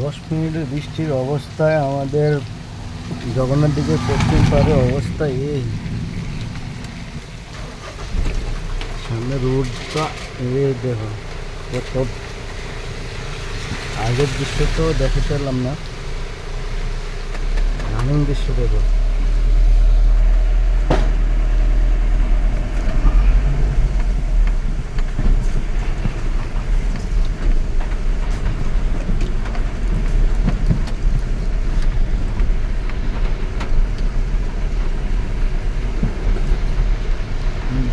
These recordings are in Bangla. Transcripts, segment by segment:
দশ মিনিটের বৃষ্টির অবস্থায় আমাদের জগন্নাথ দিকে পশ্চিম পাড়ের অবস্থা এই। সামনে রোডটা এই দেখো, কত। আগের দৃশ্য তো দেখাতে পারলাম না, রানিং দৃশ্য দেখো।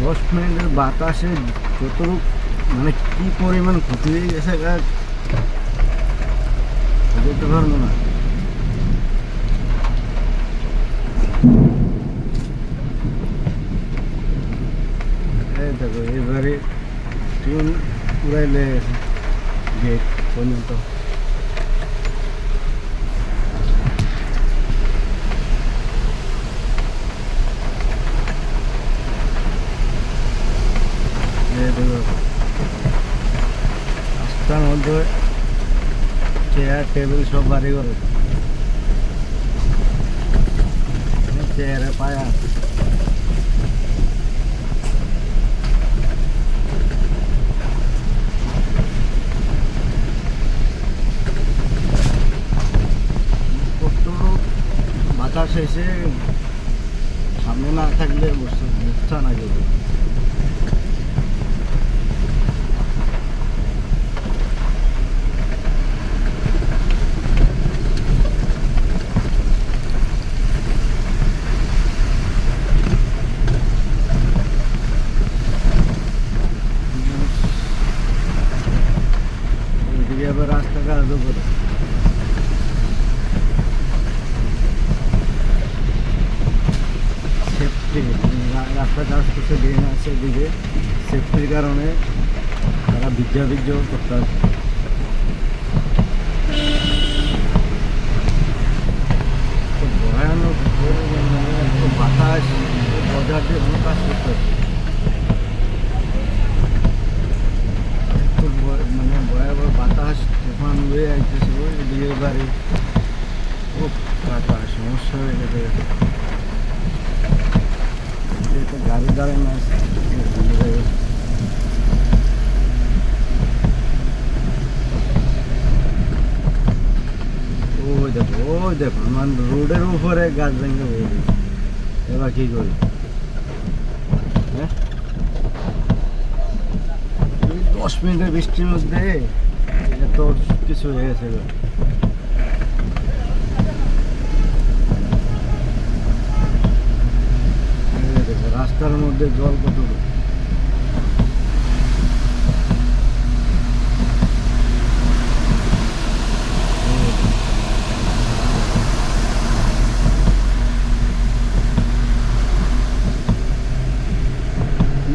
দশ মিনিটের বাতাসে যতটুকু মানে কি পরিমাণ ক্ষতি হয়ে গেছে গা যেতে পারব না। দেখো, এবারে ট্রেন উড়াইলে গেট পর্যন্ত। রাস্তার মধ্যে চেয়ার টেবিল সব বাড়ি করে চেয়ারে পায়া বাতাস এসে সামনে না থাকলে বুঝতে বুঝতে না যাবে এদিকে আবার রাস্তা কাজও করে সেফটি রাস্তা কাজ করছে ড্রেন আছে এদিকে। সেফটির কারণে তারা ভিজা ভিজা করতে হবে ভয়ানক বাতাস বজার দিয়ে কাজ করতে হবে এত ভয়- মানে ভয়াবহ বাতাস তুফান উড়ে আইতেছে, ওই বিয়ে বাড়ি। ও কাকা সমস্যা হয়ে তো গাড়ি দাঁড়ায় না, ওই দেখো মানে রোডের উপরে গাছ ভেঙে হয়ে এবার কি করি? হ্যাঁ? দশ মিনিটের বৃষ্টির মধ্যে এত কিছু হয়ে গেছে রাস্তার মধ্যে জল কতটুকু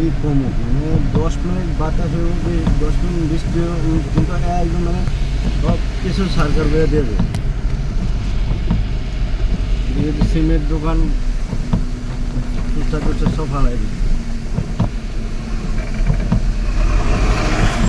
কি কমো মানে দশ মিনিট বাতাস হয়ে দশ মিনিট বৃষ্টি উঠবে, কিন্তু একদম মানে সব কিছু সরকার করে দেবে। সিমের দোকান টুচা টুচা সব হারাই দিবে।